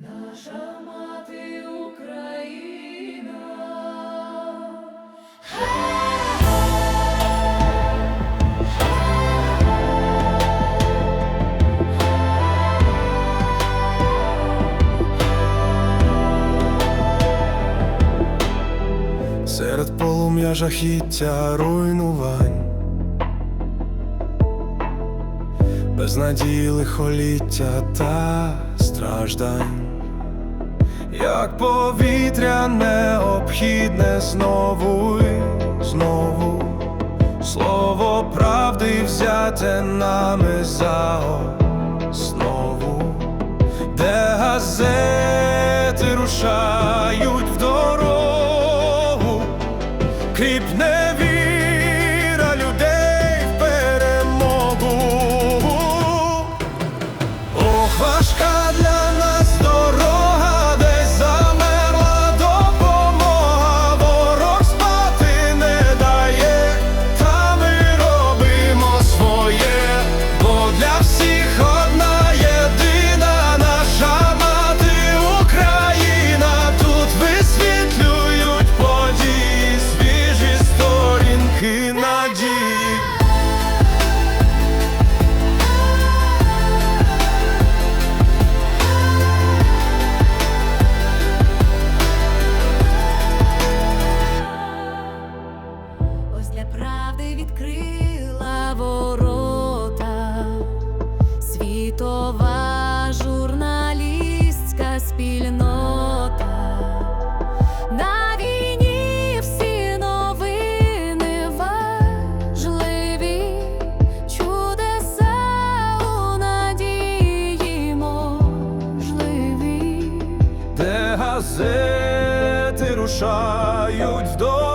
Наша мати Україна. Серед полум'я жахіття руйнувань, без надії лихоліття та страждань, як повітря необхідне знову і знову, слово правди взяте нами за основу, де газети рушають в дорогу, кріпне віра відкрила ворота, світова журналістська спільнота. На війні всі новини важливі, чудеса надії можливі. де газети рушають дорогу.